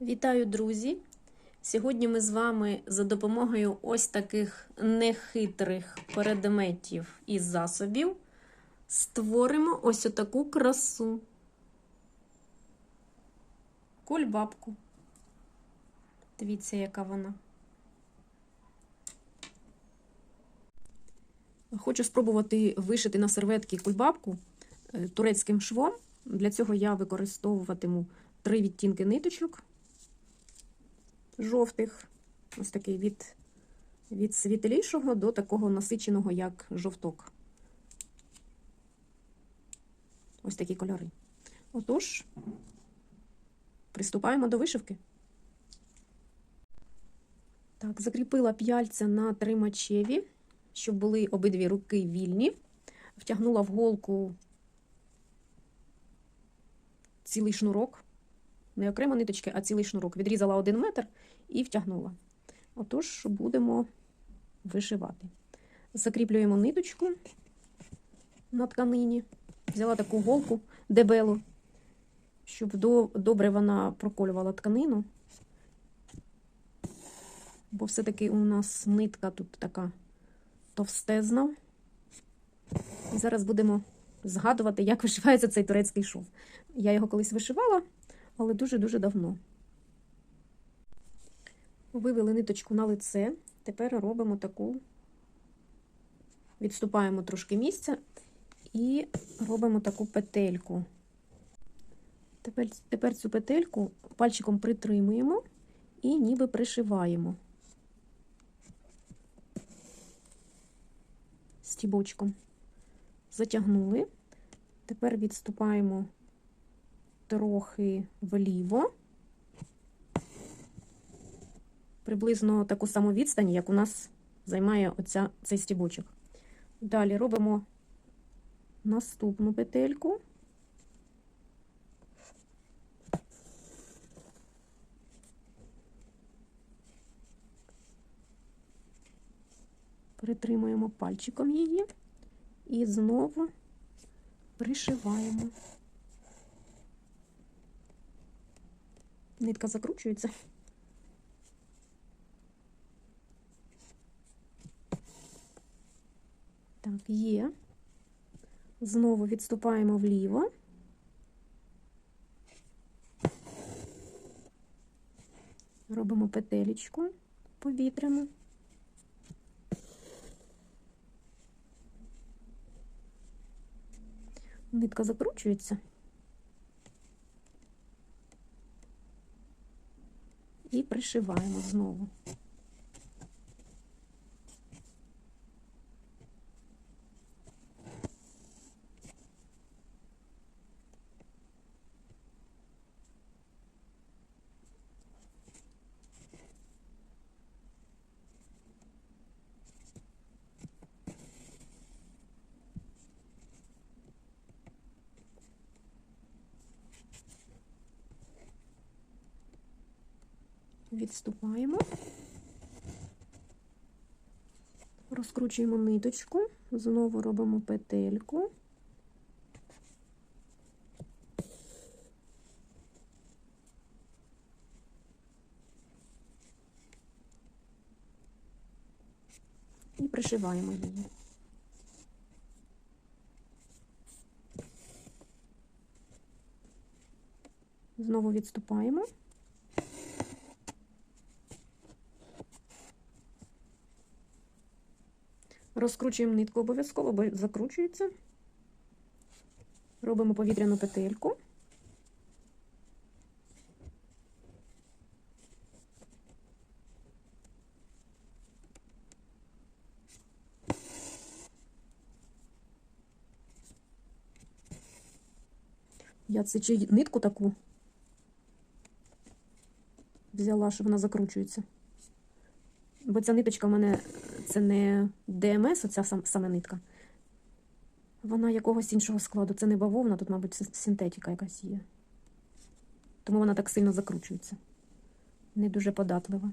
Вітаю, друзі! Сьогодні ми з вами за допомогою ось таких нехитрих предметів і засобів створимо ось отаку красу. Кульбабку. Дивіться, яка вона. Хочу спробувати вишити на серветки кульбабку е, турецьким швом. Для цього я використовуватиму три відтінки ниточок жовтих, ось такий від, від світлішого до такого насиченого, як жовток. Ось такі кольори. Отож, приступаємо до вишивки. Так, закріпила п'яльця на тримачеві, щоб були обидві руки вільні. Втягнула в голку цілий шнурок, не окремо ниточки, а цілий шнурок. Відрізала один метр і втягнула. Отож, будемо вишивати. Закріплюємо ниточку на тканині. Взяла таку голку дебелу, щоб добре вона проколювала тканину. Бо все-таки у нас нитка тут така товстезна. І зараз будемо згадувати, як вишивається цей турецький шов. Я його колись вишивала, але дуже-дуже давно. Вивели ниточку на лице. Тепер робимо таку, відступаємо трошки місця і робимо таку петельку. Тепер, тепер цю петельку пальчиком притримуємо і ніби пришиваємо стібочком. Затягнули. Тепер відступаємо трохи вліво, приблизно таку саму відстань, як у нас займає оця, цей стібочок. Далі робимо наступну петельку. Притримуємо пальчиком її і знову пришиваємо. Нитка закручується. Є. Знову відступаємо вліво. Робимо петелечку повітряну. Нитка закручується. І пришиваємо знову. Відступаємо, розкручуємо ниточку, знову робимо петельку. І пришиваємо її. Знову відступаємо. Розкручуємо нитку обов'язково, бо закручується. Робимо повітряну петельку. Я це чи нитку таку взяла, щоб вона закручується. Бо ця ниточка в мене це не ДМС, оця сам, саме нитка. Вона якогось іншого складу. Це не бавовна, тут, мабуть, синтетика якась є. Тому вона так сильно закручується. Не дуже податлива.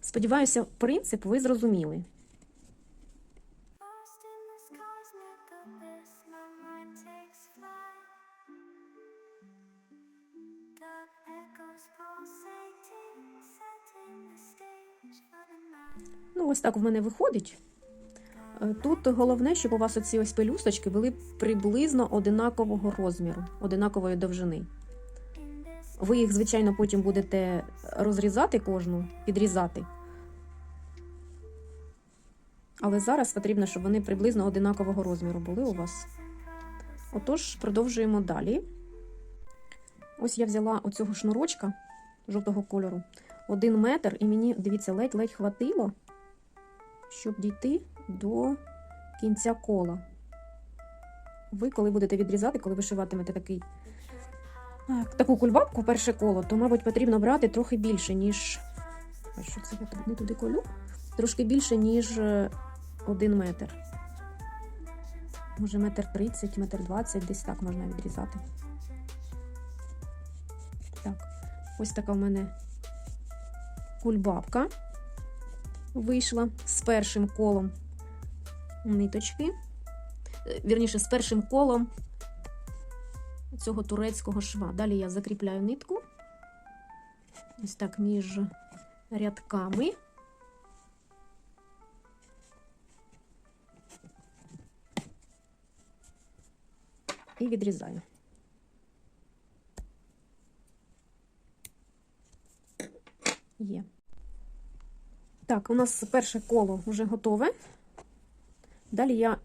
Сподіваюся, принцип ви зрозуміли. Ну, ось так в мене виходить. Е, Тут головне, щоб у вас оці ось пелюсточки були приблизно одинакового розміру, одинакової довжини. Ви їх, звичайно, потім будете розрізати кожну, підрізати. Але зараз потрібно, щоб вони приблизно одинакового розміру були у вас. Отож, продовжуємо далі. Ось я взяла оцього шнурочка жовтого кольору. Один метр, і мені, дивіться, ледь-ледь хватило, щоб дійти до кінця кола. Ви, коли будете відрізати, коли вишиватимете такий так, таку кульбабку, перше коло, то, мабуть, потрібно брати трохи більше, ніж. А що це я не туди колю? Трошки більше, ніж е, один метр. Може, метр тридцять, метр двадцять, десь так можна відрізати. Ось така в мене кульбабка вийшла з першим колом ниточки. Е, Вірніше, з першим колом цього турецького шва. Далі я закріпляю нитку. Ось так між рядками. І відрізаю. Є. Так, у нас перше коло вже готове. Далі я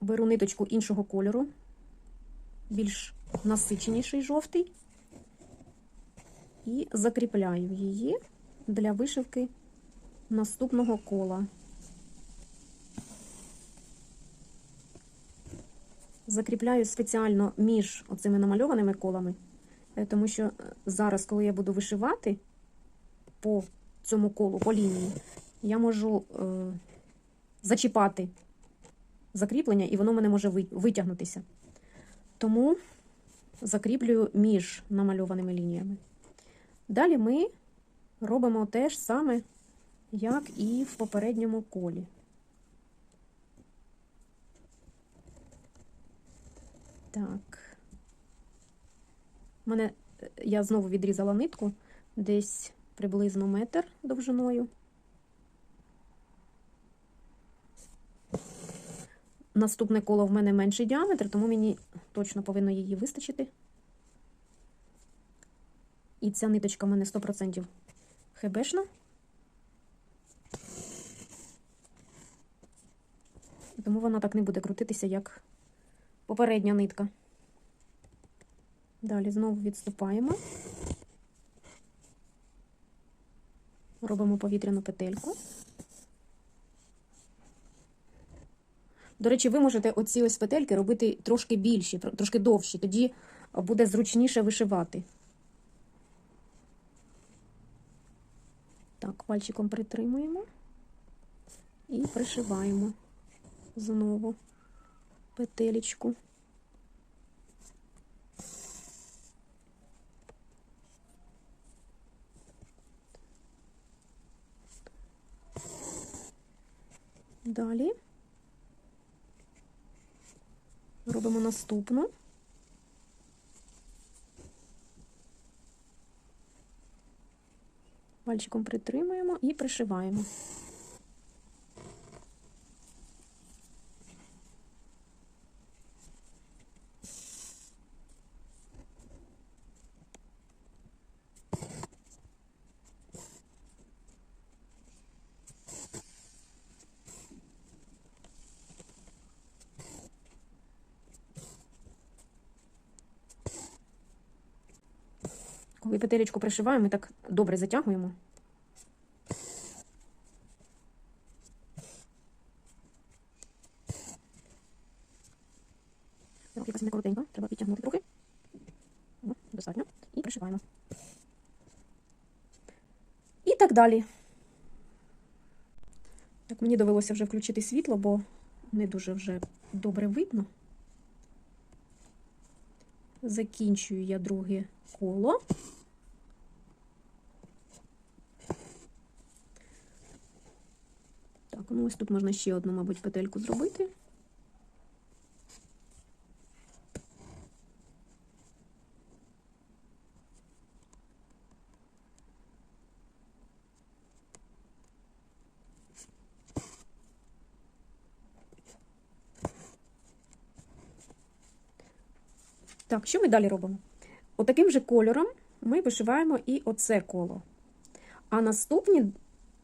беру ниточку іншого кольору, більш насиченіший жовтий, і закріпляю її для вишивки наступного кола. Закріпляю спеціально між оцими намальованими колами, е, тому що е, зараз, коли я буду вишивати по цьому колу, по лінії, я можу е, зачіпати закріплення, і воно мене може витягнутися. Тому закріплюю між намальованими лініями. Далі ми робимо те ж саме, як і в попередньому колі. Так. Мене е, я знову відрізала нитку десь приблизно метр довжиною. Наступне коло в мене менший діаметр, тому мені точно повинно її вистачити. І ця ниточка в мене 100% хебешна. Тому вона так не буде крутитися, як попередня нитка. Далі знову відступаємо. Робимо повітряну петельку. До речі, ви можете оці ось петельки робити трошки більші, трошки довші, тоді буде зручніше вишивати. Так, пальчиком притримуємо і пришиваємо знову петелечку. Далі робимо наступну. Пальчиком притримуємо і пришиваємо. Петелечку пришиваємо, ми так добре затягуємо. Якась не коротенька, треба підтягнути трохи. Достатньо. І пришиваємо. І так далі. Так, мені довелося вже включити світло, бо не дуже вже добре видно. Закінчую я друге коло. Так, ну ось тут можна ще одну, мабуть, петельку зробити. Так, що ми далі робимо? Отаким же кольором ми вишиваємо і оце коло. А наступні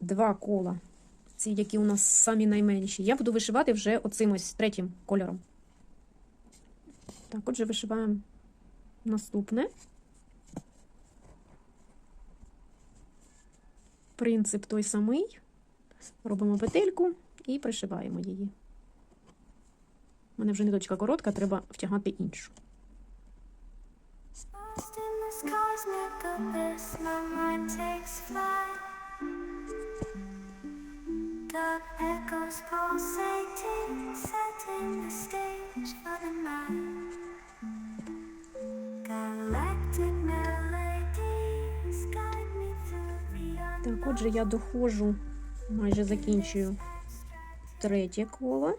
два кола ці, які у нас самі найменші, я буду вишивати вже оцим ось третім кольором. Так, отже, вишиваємо наступне. Принцип той самий. Робимо петельку і пришиваємо її. У мене вже ниточка коротка, треба втягати іншу. In this cosmic abyss, my mind takes flight. Dark echoes pulsating, setting the stage for the night. Galactic melodies guide me through the Так, отже, я доходжу, майже закінчую третє коло.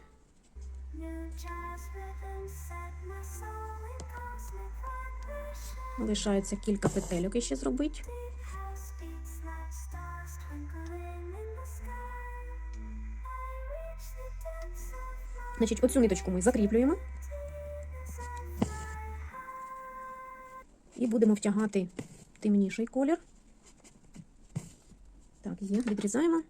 Лишається кілька петельок ще зробити. Значить, оцю ниточку ми закріплюємо і будемо втягати темніший колір. Так, є, відрізаємо.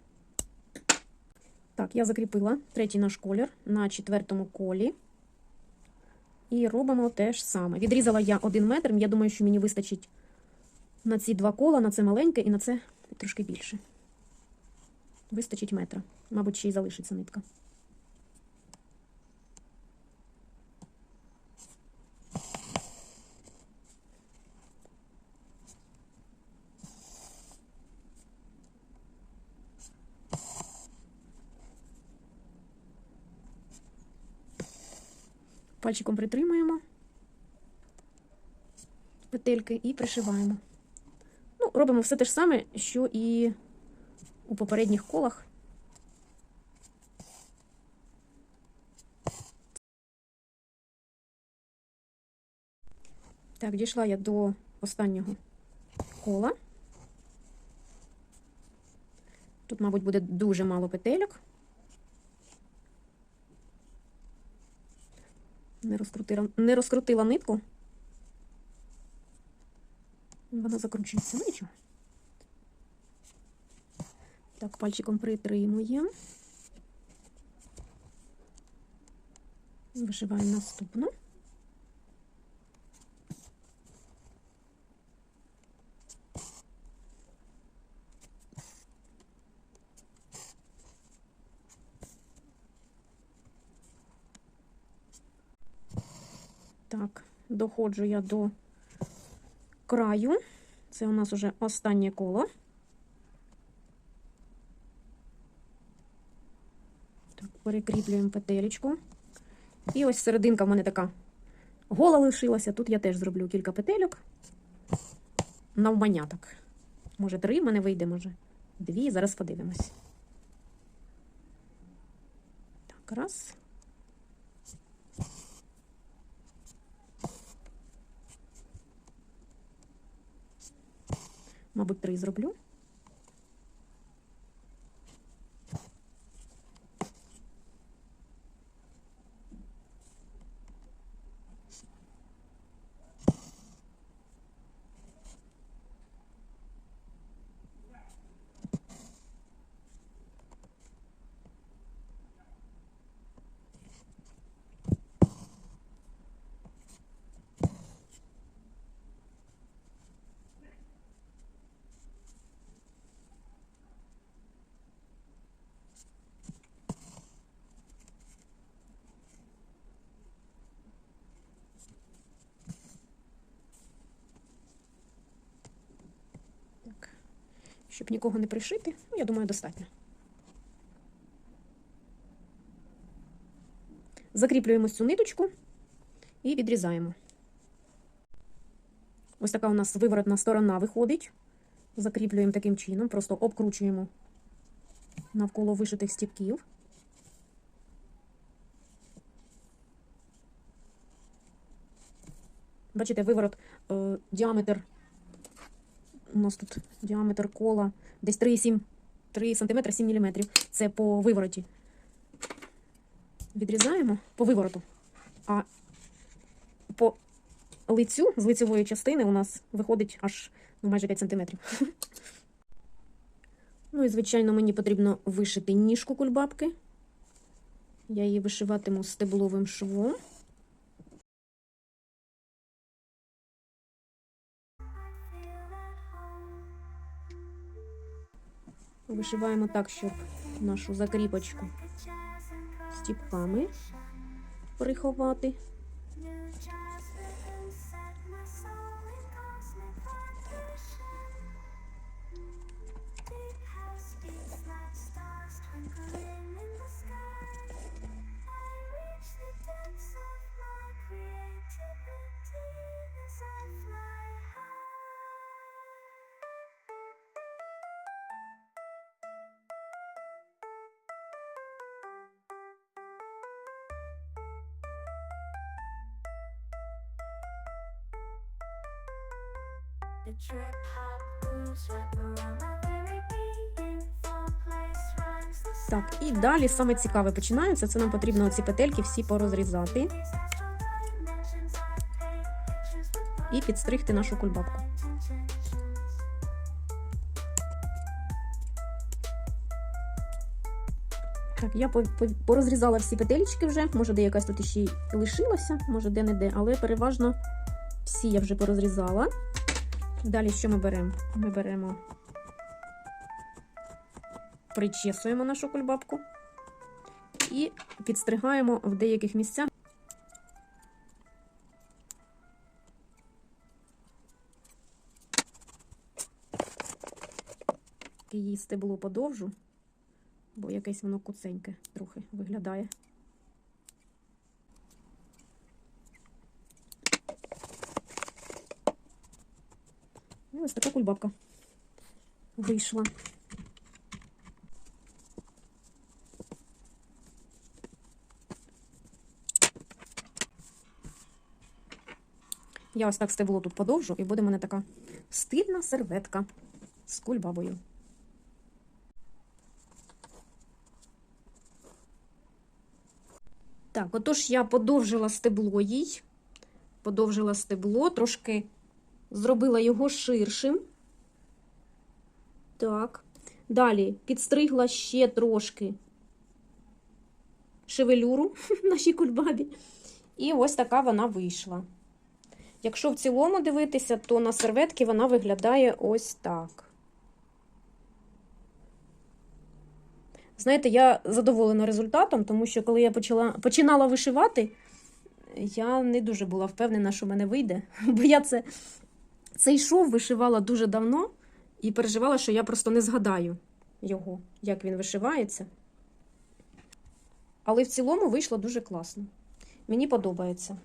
Так, я закріпила третій наш колір на четвертому колі. І робимо те ж саме. Відрізала я один метр. Я думаю, що мені вистачить на ці два кола, на це маленьке і на це трошки більше. Вистачить метра. Мабуть, ще й залишиться нитка. Пальчиком притримуємо петельки і пришиваємо. Ну, робимо все те ж саме, що і у попередніх колах. Так, дійшла я до останнього кола. Тут, мабуть, буде дуже мало петельок. Не розкрутила, не розкрутила нитку. Вона закручується. Ну нічого. Так, пальчиком притримуємо. Вишиваємо наступну. Так, доходжу я до краю. Це у нас уже останнє коло. Так, перекріплюємо петелечку. І ось серединка в мене така гола лишилася. Тут я теж зроблю кілька петельок. Навмання так. Може, три в мене вийде, може дві. Зараз подивимось. Так, раз. Мабуть, три зроблю. Так. Щоб нікого не пришити, ну, я думаю, достатньо. Закріплюємо цю ниточку і відрізаємо. Ось така у нас виворотна сторона виходить. Закріплюємо таким чином, просто обкручуємо навколо вишитих стіпків. Бачите, виворот, е, діаметр у нас тут діаметр кола десь 3,7 3 см 7 мм. Це по вивороті. Відрізаємо по вивороту. А по лицю, з лицевої частини у нас виходить аж ну, майже 5 см. Ну і, звичайно, мені потрібно вишити ніжку кульбабки. Я її вишиватиму стебловим швом. Вишиваємо так, щоб нашу закріпочку стіпками приховати. The trip hop moves wrap around my very being. Fall place rhymes the Так, і далі саме цікаве починається. Це нам потрібно ці петельки всі порозрізати і підстригти нашу кульбабку. Так, я по- по- порозрізала всі петельки вже. Може, де якась тут ще й лишилася, може де не де, але переважно всі я вже порозрізала. Далі що ми беремо? Ми беремо, причесуємо нашу кульбабку і підстригаємо в деяких місцях. Її стебло подовжу бо якесь воно куценьке трохи виглядає. Ось така кульбабка вийшла. Я ось так стебло тут подовжу, і буде в мене така стильна серветка з кульбабою. Так, отож я подовжила стебло їй, подовжила стебло, трошки зробила його ширшим. Так. Далі підстригла ще трошки шевелюру нашій кульбабі. І ось така вона вийшла. Якщо в цілому дивитися, то на серветці вона виглядає ось так. Знаєте, я задоволена результатом, тому що коли я почала, починала вишивати, я не дуже була впевнена, що в мене вийде. Бо я це, цей шов вишивала дуже давно і переживала, що я просто не згадаю його, як він вишивається. Але в цілому вийшло дуже класно. Мені подобається.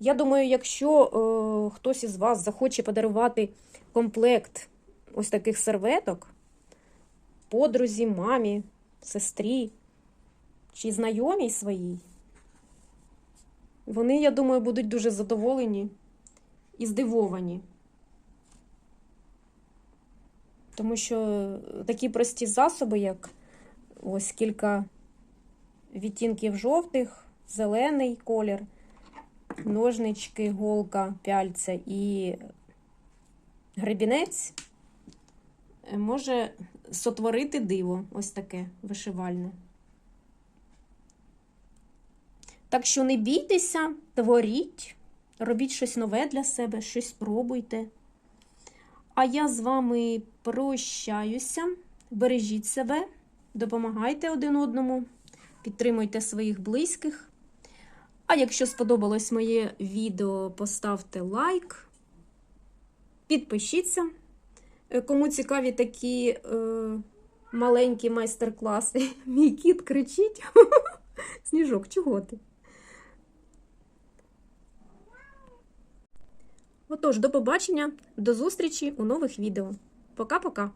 Я думаю, якщо е, хтось із вас захоче подарувати комплект ось таких серветок, подрузі, мамі, сестрі чи знайомій своїй, вони, я думаю, будуть дуже задоволені і здивовані. Тому що такі прості засоби, як ось кілька відтінків жовтих, зелений колір, ножнички, голка, пяльця і гребінець, може сотворити диво, ось таке вишивальне. Так що не бійтеся, творіть, робіть щось нове для себе, щось спробуйте. А я з вами прощаюся. Бережіть себе, допомагайте один одному, підтримуйте своїх близьких. А якщо сподобалось моє відео, поставте лайк, підпишіться. Е, Кому цікаві такі е, маленькі майстер-класи, мій кіт кричить. Сніжок, чого ти? Отож, до побачення, до зустрічі у нових відео. Пока-пока!